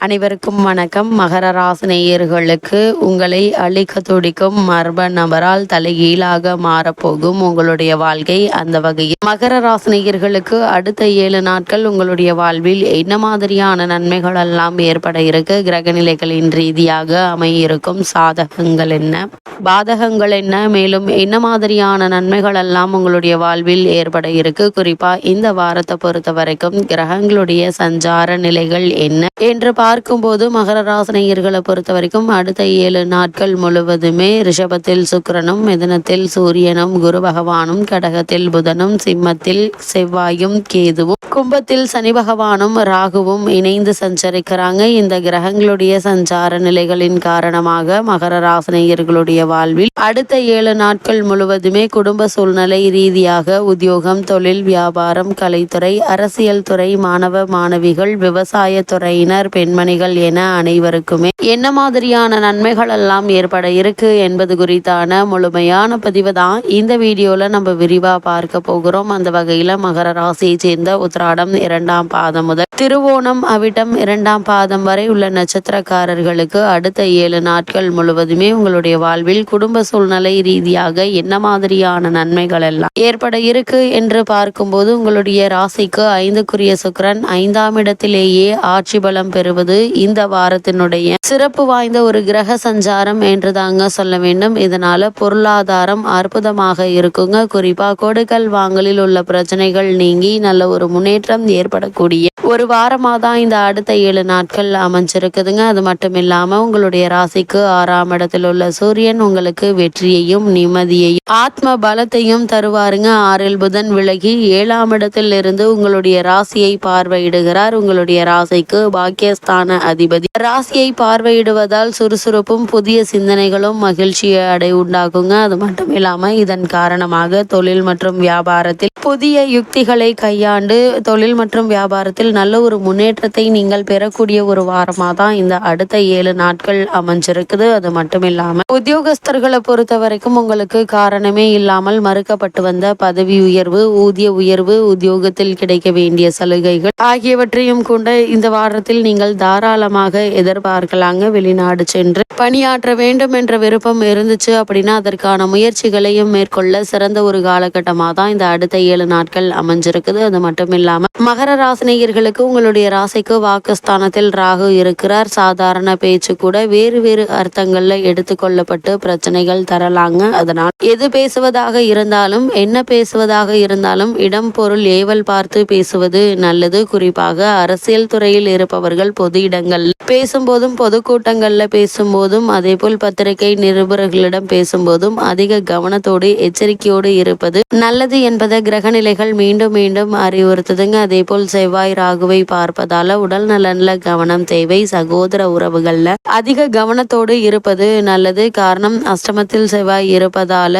அனைவருக்கும் வணக்கம். மகர ராசினேயர்களுக்கு உங்களை அழிக்க துடிக்கும் மர்ம நபரால் தலைகீழாக மாறப்போகும் உங்களுடைய வாழ்க்கை அந்த வகையில். மகர ராசினேயர்களுக்கு அடுத்த ஏழு நாட்கள் உங்களுடைய வாழ்வில் என்ன மாதிரியான நன்மைகள் எல்லாம் ஏற்பட இருக்கு? கிரகநிலைகளின் ரீதியாக அமையிருக்கும் சாதகங்கள் என்ன? பாதகங்கள் என்ன? மேலும் என்ன மாதிரியான நன்மைகள் எல்லாம் உங்களுடைய வாழ்வில் ஏற்பட இருக்கு? குறிப்பா இந்த வாரத்தை பொறுத்த வரைக்கும் கிரகங்களுடைய சஞ்சார நிலைகள் என்ன? என்று பார்க்கும்போது மகர ராசினியர்களை பொறுத்த வரைக்கும் அடுத்த ஏழு நாட்கள் முழுவதுமே ரிஷபத்தில் சுக்கரனும் மிதனத்தில் சூரியனும் குரு பகவானும் கடகத்தில் புதனும் சிம்மத்தில் செவ்வாயும் கேதுவும் கும்பத்தில் சனி பகவானும் ராகுவும் இணைந்து சஞ்சரிக்கிறாங்க. இந்த கிரகங்களுடைய சஞ்சார நிலைகளின் காரணமாக மகர ராசினியர்களுடைய வாழ்வில் அடுத்த ஏழு நாட்கள் முழுவதுமே குடும்ப சூழ்நிலை ரீதியாக உத்தியோகம் தொழில் வியாபாரம் கலைத்துறை அரசியல் துறை மாணவ மாணவிகள் விவசாய துறையினர் பெண்மணிகள் என அனைவருக்குமே என்ன மாதிரியான நன்மைகள் எல்லாம் ஏற்பட இருக்கு என்பது குறித்தான முழுமையான பதிவு தான். இந்த வீடியோல நம்ம விரிவா பார்க்க போகிறோம். அந்த வகையில மகர ராசியை சேர்ந்த உத்திராடம் இரண்டாம் பாதம் முதல் திருவோணம் அவிட்டம் இரண்டாம் பாதம் வரை உள்ள நட்சத்திரக்காரர்களுக்கு அடுத்த ஏழு நாட்கள் முழுவதுமே உங்களுடைய வாழ்வில் குடும்ப சூழ்நிலை ரீதியாக என்ன மாதிரியான நன்மைகள் எல்லாம் ஏற்பட இருக்கு என்று பார்க்கும்போது உங்களுடைய ராசிக்கு ஐந்துக்குரிய சுக்கிரன் ஐந்தாம் இடத்திலேயே ஆட்சி பலம் பெறுவது இந்த வாரத்தினுடைய சிறப்பு வாய்ந்த ஒரு கிரக சஞ்சாரம் என்று தாங்க சொல்ல வேண்டும். இதனால பொருளாதாரம் அற்புதமாக இருக்குங்க. குறிப்பா கொடுக்கல் வாங்கலில் உள்ள பிரச்சனைகள் நீங்கி நல்ல ஒரு முன்னேற்றம் ஏற்படக்கூடிய ஒரு வாரமாக தான் இந்த அடுத்த ஏழு நாட்கள் அமைஞ்சிருக்குதுங்க. அது மட்டும் இல்லாம உங்களுடைய ராசிக்கு ஆறாம் இடத்தில் உள்ள சூரியன் உங்களுக்கு வெற்றியையும் நிம்மதியையும் ஆத்ம பலத்தையும் தருவாருங்க. ஆறில் புதன் விலகி ஏழாம் இடத்தில் இருந்து உங்களுடைய ராசியை பார்வையிடுகிறார். உங்களுடைய ராசிக்கு பாக்கியஸ்தான் அதிபதி. ராசியை பார்வையிடுவதால் சுறுசுறுப்பும் புதிய சிந்தனைகளும் மகிழ்ச்சியை அடை உண்டாகுங்க அது மட்டும் இல்லாம இதன் காரணமாக தொழில் மற்றும் வியாபாரத்தில் புதிய யுக்திகளை கையாண்டு தொழில் மற்றும் வியாபாரத்தில் நல்ல ஒரு முன்னேற்றத்தை நீங்கள் பெறக்கூடிய ஒரு வாரமாக தான் இந்த அடுத்த ஏழு நாட்கள் அமைஞ்சிருக்குது. அது மட்டும் இல்லாம உத்தியோகஸ்தர்களை பொறுத்த வரைக்கும் உங்களுக்கு காரணமே இல்லாமல் மறுக்கப்பட்டு வந்த பதவி உயர்வு ஊதிய உயர்வு உத்தியோகத்தில் கிடைக்க வேண்டிய சலுகைகள் ஆகியவற்றையும் கொண்ட இந்த வாரத்தில் நீங்கள் தாராளமாக எதிர்பார்க்கலாங்க வெளிநாடு சென்று. பணியாற்ற வேண்டும் என்ற விருப்பம் இருந்துச்சு அப்படின்னா அதற்கான முயற்சிகளையும் மேற்கொள்ள சிறந்த ஒரு காலகட்டமாக தான் இந்த அடுத்த ஏழு நாட்கள் அமைஞ்சிருக்குது. அது மட்டும் இல்லாம மகர ராசினியர்களுக்கு உங்களுடைய ராசிக்கு வாக்குஸ்தானத்தில் ராகு இருக்கிறார். சாதாரண பேச்சு கூட வேறு வேறு அர்த்தங்கள்ல எடுத்துக்கொள்ளப்பட்டு பிரச்சனைகள் தரலாங்க. அதனால் எது பேசுவதாக இருந்தாலும் என்ன பேசுவதாக இருந்தாலும் இடம் பொருள் ஏவல் பார்த்து பேசுவது நல்லது. குறிப்பாக அரசியல் துறையில் இருப்பவர்கள் பொது இடங்கள் பேசும்போதும் பொதுக்கூட்டங்களில் பேசும்போதும் அதேபோல் பத்திரிகை நிருபர்களிடம் பேசும்போதும் அதிக கவனத்தோடு எச்சரிக்கையோடு இருப்பது நல்லது என்பதை கிரகநிலைகள் மீண்டும் மீண்டும் அறிவுறுத்துதுங்க. அதே போல் செவ்வாய் ராகுவை பார்ப்பதால உடல் நலன்ல கவனம் தேவை சகோதர உறவுகள்ல அதிக கவனத்தோடு இருப்பது நல்லது. காரணம் அஷ்டமத்தில் செவ்வாய் இருப்பதால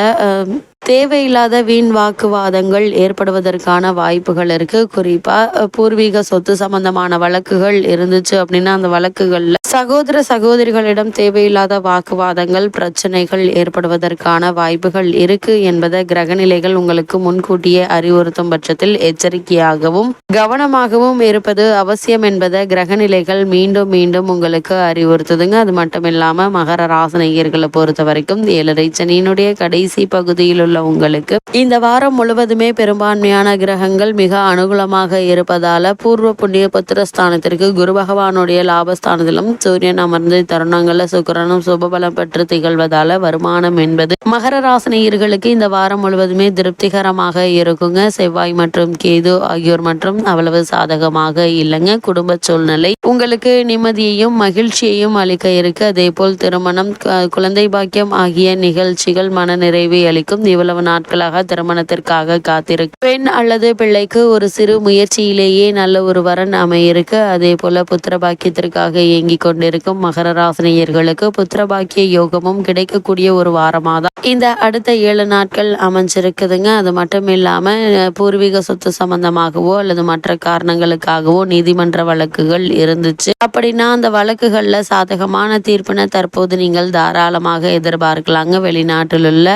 தேவையில்லாத வீண் வாக்குவாதங்கள் ஏற்படுவதற்கான வாய்ப்புகள் இருக்கு. குறிப்பா பூர்வீக சொத்து சம்பந்தமான வழக்குகள் இருந்துச்சு அப்படின்னா அந்த வழக்குகள்ல சகோதர சகோதரிகளிடம் தேவையில்லாத வாக்குவாதங்கள் பிரச்சனைகள் ஏற்படுவதற்கான வாய்ப்புகள் இருக்கு என்பதை கிரகநிலைகள் உங்களுக்கு முன்கூட்டியே அறிவுறுத்தும் பட்சத்தில் எச்சரிக்கையாகவும் கவனமாகவும் இருப்பது அவசியம் என்பதை கிரகநிலைகள் மீண்டும் மீண்டும் உங்களுக்கு அறிவுறுத்துதுங்க. அது மட்டும் இல்லாம மகர ராசனையர்களை பொறுத்த வரைக்கும் ஏழரை சனியினுடைய கடைசி பகுதியில் உள்ள உங்களுக்கு. இந்த வாரம் முழுவதுமே பெரும்பான்மையான கிரகங்கள் மிக அனுகூலமாக இருப்பதால பூர்வ புண்ணிய புத்திரஸ்தானத்திற்கு குரு பகவானுடைய லாபஸ்தானத்திலும் சூரியன் அமர்ந்த தருணங்கள்ல சுக்கரனும் சுபபலம் பெற்று திகழ்வதால வருமானம் என்பது மகர ராசினியர்களுக்கு இந்த வாரம் முழுவதுமே திருப்திகரமாக இருக்குங்க. செவ்வாய் மற்றும் கேது ஆகியோர் மற்றும் அவ்வளவு சாதகமாக இல்லைங்க. குடும்ப சூழ்நிலை உங்களுக்கு நிம்மதியையும் மகிழ்ச்சியையும் அளிக்க இருக்கு. அதே போல் திருமணம் குழந்தை பாக்கியம் ஆகிய நிகழ்ச்சிகள் மன நிறைவை அளிக்கும். இவ்வளவு நாட்களாக திருமணத்திற்காக காத்திருக்கு பெண் அல்லது பிள்ளைக்கு ஒரு சிறு முயற்சியிலேயே நல்ல ஒரு வரன் அமையிருக்கு. அதே போல புத்திர பாக்கியத்திற்காக இயங்கி கொண்டிருக்கும் மகர ராசினியர்களுக்கு புத்திர பாக்கிய யோகமும் கிடைக்கக்கூடிய ஒரு வாரமாக தான் இந்த அடுத்த ஏழு நாட்கள் அமைஞ்சிருக்குதுங்க. அது மட்டும் இல்லாம பூர்வீக சொத்து சம்பந்தமாகவோ அல்லது மற்ற காரணங்களுக்காகவோ நீதிமன்ற வழக்குகள் இருந்துச்சு. அப்படின்னா அந்த வழக்குகள்ல சாதகமான தீர்ப்பினை தற்போது நீங்கள் தாராளமாக எதிர்பார்க்கலாங்க. வெளிநாட்டில் உள்ள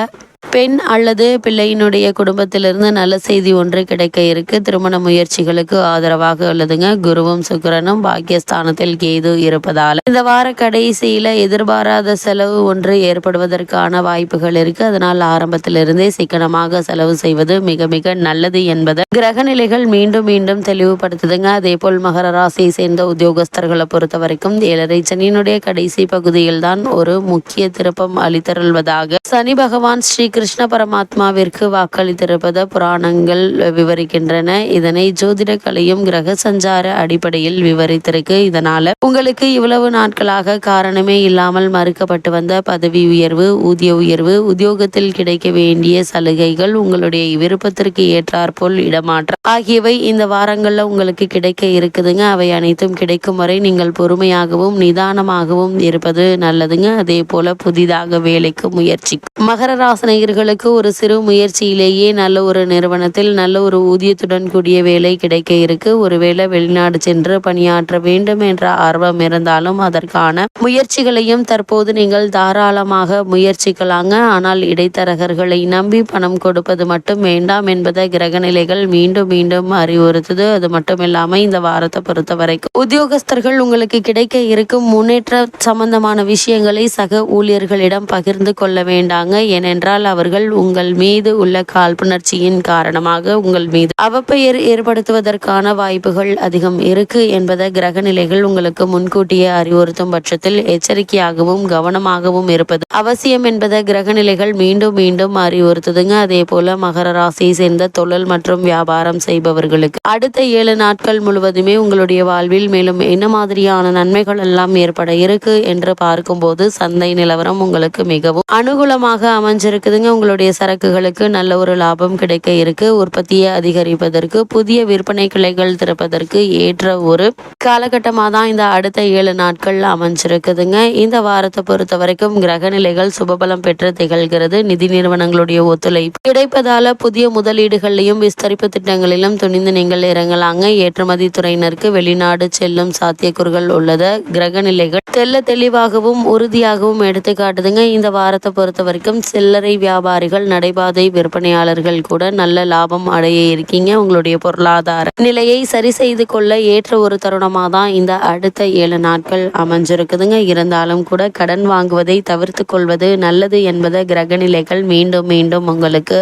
பெண் அல்லது பிள்ளையினுடைய குடும்பத்திலிருந்து நல்ல செய்தி ஒன்று கிடைக்க இருக்கு. திருமண முயற்சிகளுக்கு ஆதரவாக உள்ளதுங்க. குருவும் சுக்கிரனும் பாக்கியஸ்தானத்தில் கேது இருப்பதால். இந்த வார கடைசியில எதிர்பாராத செலவு ஒன்று ஏற்படுவதற்கான வாய்ப்புகள் இருக்கு. அதனால் ஆரம்பத்திலிருந்தே சிக்கனமாக செலவு செய்வது மிக மிக நல்லது என்பதை கிரக நிலைகள் மீண்டும் மீண்டும் தெளிவுபடுத்துதுங்க. அதே போல் மகர ராசியை சேர்ந்த உத்தியோகஸ்தர்களை பொறுத்த வரைக்கும் ஏழரை சனியினுடைய கடைசி பகுதியில் தான் ஒரு முக்கிய திருப்பம் அளித்தருள்வதாக சனி பகவான் ஸ்ரீ கிருஷ்ண பரமாத்மாவிற்கு வாக்களித்திருப்பது புராணங்கள் விவரிக்கின்றன. இதனை ஜோதிட கலையும் கிரக சஞ்சார அடிப்படையில் விவரித்திருக்கு. இதனால உங்களுக்கு இவ்வளவு நாட்களாக காரணமே இல்லாமல் மறுக்கப்பட்டு வந்த பதவி உயர்வு ஊதிய உயர்வு உத்தியோகத்தில் கிடைக்க வேண்டிய சலுகைகள் உங்களுடைய விருப்பத்திற்கு ஏற்றாற்போல் இடமாற்ற ஆகியவை இந்த வாரங்களில் உங்களுக்கு கிடைக்க இருக்குதுங்க. அவை அனைத்தும் கிடைக்கும் வரை நீங்கள் பொறுமையாகவும் நிதானமாகவும் இருப்பது நல்லதுங்க. அதே போல புதிதாக வேலைக்கு முயற்சி. மகர ராசனையர்களுக்கு ஒரு சிறு முயற்சியிலேயே நல்ல ஒரு நிறுவனத்தில் நல்ல ஒரு ஊதியத்துடன் கூடிய வேலை கிடைக்க இருக்கு. ஒருவேளை வெளிநாடு சென்று பணியாற்ற வேண்டும் என்ற ஆர்வம் இருந்தாலும் அதற்கான முயற்சிகளையும் தற்போது நீங்கள் தாராளமாக முயற்சிக்கலாங்க. ஆனால் இடைத்தரகர்களை நம்பி பணம் கொடுப்பது மட்டும் வேண்டாம் என்பதை கிரகநிலைகள் மீண்டும் மீண்டும் அறிவுறுத்துது. அது மட்டும் இந்த வாரத்தை பொறுத்த வரைக்கும் உத்தியோகஸ்தர்கள் உங்களுக்கு கிடைக்க இருக்கும் முன்னேற்ற சம்பந்தமான விஷயங்களை சக ஊழியர்களிடம் பகிர்ந்து கொள்ள வேண்டாங்க. ஏனென்றால் அவர்கள் உங்கள் மீது உள்ள காழ்ப்புணர்ச்சியின் காரணமாக உங்கள் மீது அவப்பெயர் ஏற்படுத்துவதற்கான வாய்ப்புகள் அதிகம் இருக்கு என்பதை கிரக நிலைகள் உங்களுக்கு முன்கூட்டியே அறிவுறுத்தும் பட்சத்தில் எச்சரிக்கையாகவும் கவனமாகவும் இருப்பது அவசியம் என்பதை கிரக நிலைகள் மீண்டும் மீண்டும் அறிவுறுத்துதுங்க. அதே போல மகர ராசியை சேர்ந்த தொழில் மற்றும் வியாபாரம் செய்பவர்களுக்கு. அடுத்த ஏழு நாட்கள் முழுவதுமே உங்களுடைய வாழ்வில் மேலும் என்ன மாதிரியான நன்மைகள் எல்லாம் ஏற்பட இருக்கு என்று பார்க்கும்போது சந்தை நிலவரம் உங்களுக்கு மிகவும் அனுகூலமாக அமைஞ்சிருக்குதுங்க. உங்களுடைய சரக்குகளுக்கு நல்ல ஒரு லாபம் கிடைக்க இருக்கு. உற்பத்தியை அதிகரிப்பதற்கு புதிய விற்பனை கிளைகள் திறப்பதற்கு ஏற்ற ஒரு காலகட்டமாக தான் இந்த அடுத்த ஏழு நாட்கள் அமைஞ்சிருக்குதுங்க. இந்த வாரத்தை பொறுத்த வரைக்கும் கிரக நிலைகள் சுபபலம் பெற்று திகழ்கிறது. நிதி நிறுவனங்களுடைய ஒத்துழைப்பு கிடைப்பதால புதிய முதலீடுகளையும் விஸ்தரிப்பு திட்டங்களிலும் துணிந்து நீங்கள் இறங்கலாங்க ஏற்றுமதி துறையினருக்கு வெளிநாடு செல்லும் சாத்தியக்கூறுகள் உள்ளத. கிரக நிலைகள் தெல்ல தெளிவாகவும் உறுதியாகவும் எடுத்து காட்டுதுங்க. இந்த வாரத்தை பொறுத்த வரைக்கும் சில்லறை வியாபாரிகள் நடைபாதை விற்பனையாளர்கள் கூட நல்ல லாபம் அடைய இருக்கீங்க. உங்களுடைய பொருளாதார நிலையை சரி செய்து கொள்ள ஏற்ற ஒரு தருணமாக தான் இந்த அடுத்த ஏழு நாட்கள் அமைஞ்சிருக்குதுங்க. இருந்தாலும் கூட கடன் வாங்குவதை தவிர்த்து கொள்வது நல்லது என்பதை கிரக நிலைகள் மீண்டும் மீண்டும் உங்களுக்கு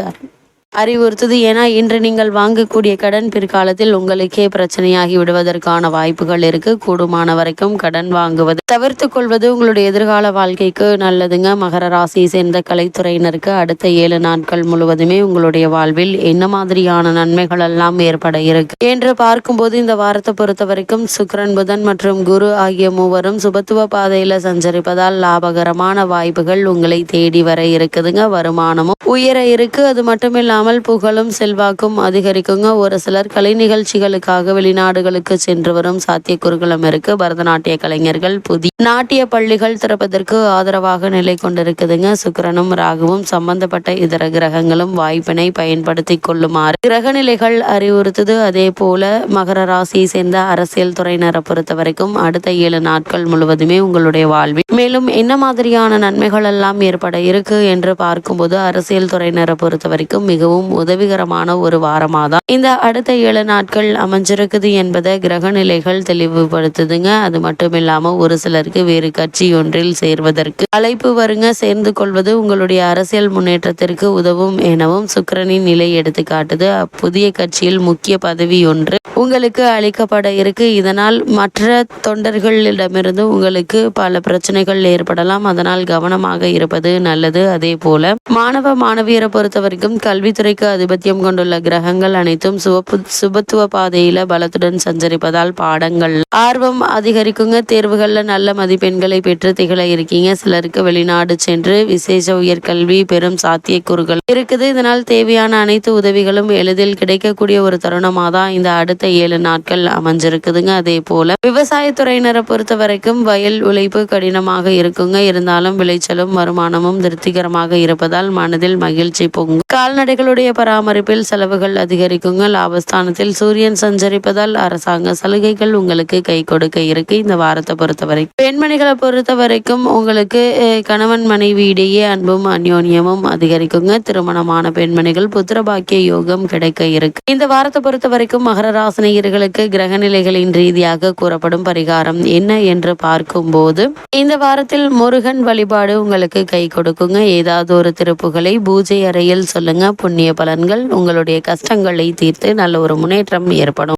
அறிவுறுத்துது. ஏன்னா இன்று நீங்கள் வாங்கக்கூடிய கடன் பிற்காலத்தில் உங்களுக்கே பிரச்சனையாகி விடுவதற்கான வாய்ப்புகள் இருக்கு. கூடுமான வரைக்கும் கடன் வாங்குவது தவிர்த்து கொள்வது உங்களுடைய எதிர்கால வாழ்க்கைக்கு நல்லதுங்க. மகர ராசியை சேர்ந்த கலைத்துறையினருக்கு அடுத்த ஏழு நாட்கள் முழுவதுமே உங்களுடைய வாழ்வில் என்ன மாதிரியான நன்மைகள் எல்லாம் ஏற்பட இருக்கு என்று பார்க்கும்போது இந்த வாரத்தை பொறுத்த வரைக்கும் சுக்ரன் புதன் மற்றும் குரு ஆகிய மூவரும் சுபத்துவ பாதையில சஞ்சரிப்பதால் லாபகரமான வாய்ப்புகள் உங்களை தேடி வர இருக்குதுங்க. வருமானமும் உயர இருக்கு. அது மட்டும் இல்லாமல் புகழும் செல்வாக்கும் அதிகரிக்குங்க. ஒரு சிலர் கலை நிகழ்ச்சிகளுக்காக வெளிநாடுகளுக்கு சென்று வரும் சாத்தியக்கூறுகளும் இருக்கு பரதநாட்டிய கலைஞர்கள் புதிய நாட்டிய பள்ளிகள் திறப்பதற்கு ஆதரவாக நிலை கொண்டிருக்குதுங்க. சுக்கிரனும் ராகுவும் சம்பந்தப்பட்ட இதர கிரகங்களும் வாய்ப்பினை பயன்படுத்தி கொள்ளுமாறு கிரகநிலைகள் அறிவுறுத்துது. அதே போல மகர ராசியை சேர்ந்த அரசியல் துறையினரை பொறுத்த வரைக்கும் அடுத்த ஏழு நாட்கள் முழுவதுமே உங்களுடைய வாழ்வில் மேலும் என்ன மாதிரியான நன்மைகள் எல்லாம் ஏற்பட இருக்கு என்று பார்க்கும்போது அரசியல் துறையினரை பொறுத்த வரைக்கும் மிகவும் உதவிகரமான ஒரு வாரமாக தான் இந்த அடுத்த ஏழு நாட்கள் அமைஞ்சிருக்குது என்பதை கிரக நிலைகள் தெளிவுபடுத்துதுங்க. அது மட்டும் இல்லாம ஒரு சிலருக்கு வேறு கட்சி ஒன்றில் சேர்வதற்கு அழைப்பு வருங்க. சேர்ந்து கொள்வது உங்களுடைய அரசியல் முன்னேற்றத்திற்கு உதவும் எனவும் சுக்கிரனின் நிலை எடுத்து காட்டுது. புதிய கட்சியில் முக்கிய பதவி ஒன்று உங்களுக்கு அளிக்கப்பட இருக்கு. இதனால் மற்ற தொண்டர்களிடமிருந்து உங்களுக்கு பல பிரச்சனைகள் ஏற்படலாம். அதனால் கவனமாக இருப்பது நல்லது. அதே போல மாணவ மாணவியரை பொறுத்த வரைக்கும் கல்வித்துறைக்கு அதிபத்தியம் கொண்டுள்ள கிரகங்கள் அனைத்தும் சுவப்பு சுபத்துவ பாதையில பலத்துடன் சஞ்சரிப்பதால் பாடங்கள். ஆர்வம் அதிகரிக்குங்க. தேர்வுகள்ல நல்ல மதிப்பெண்களை பெற்று திகழ இருக்கீங்க. சிலருக்கு வெளிநாடு சென்று விசேஷ உயர்கல்வி பெரும் சாத்தியக்கூறுகள் இருக்குது. இதனால் தேவையான அனைத்து உதவிகளும் எளிதில் கிடைக்கக்கூடிய ஒரு தருணமாக தான் இந்த அடுத்த ஏழு நாட்கள் அமைஞ்சிருக்குதுங்க. அதே போல விவசாயத்துறையினரை பொறுத்த வரைக்கும் வயல் உழைப்பு கடினமாக இருக்குங்க. இருந்தாலும் விளைச்சலும் வருமானமும் திருப்திகரமாக இருப்பதால் மனதில் மகிழ்ச்சி பொங்கும். கால்நடைகள் உங்களுடைய பராமரிப்பில் செலவுகள் அதிகரிக்குங்க. லாபஸ்தானத்தில் சூரியன் சஞ்சரிப்பதால் அரசாங்க சலுகைகள் உங்களுக்கு கை கொடுக்க இருக்கு. இந்த வாரத்தை பொறுத்த வரைக்கும் பெண்மணிகளை பொறுத்த வரைக்கும் உங்களுக்கு கணவன் மனைவி இடையே அன்பும் அந்யோன்யமும் அதிகரிக்குங்க. திருமணமான பெண்மணிகள் புத்திரபாக்கிய யோகம் கிடைக்க இருக்கு. இந்த வாரத்தை பொறுத்த வரைக்கும் மகர ராசினியர்களுக்கு கிரக நிலைகளின் ரீதியாக கூறப்படும் பரிகாரம் என்ன என்று பார்க்கும்போது இந்த வாரத்தில் முருகன் வழிபாடு உங்களுக்கு கை கொடுக்குங்க. ஏதாவது ஒரு திருப்புகளை பூஜை அறையில் சொல்லுங்க. புண்ணிய பலன்கள் உங்களுடைய கஷ்டங்களை தீர்த்து நல்ல ஒரு முன்னேற்றம் ஏற்படும்.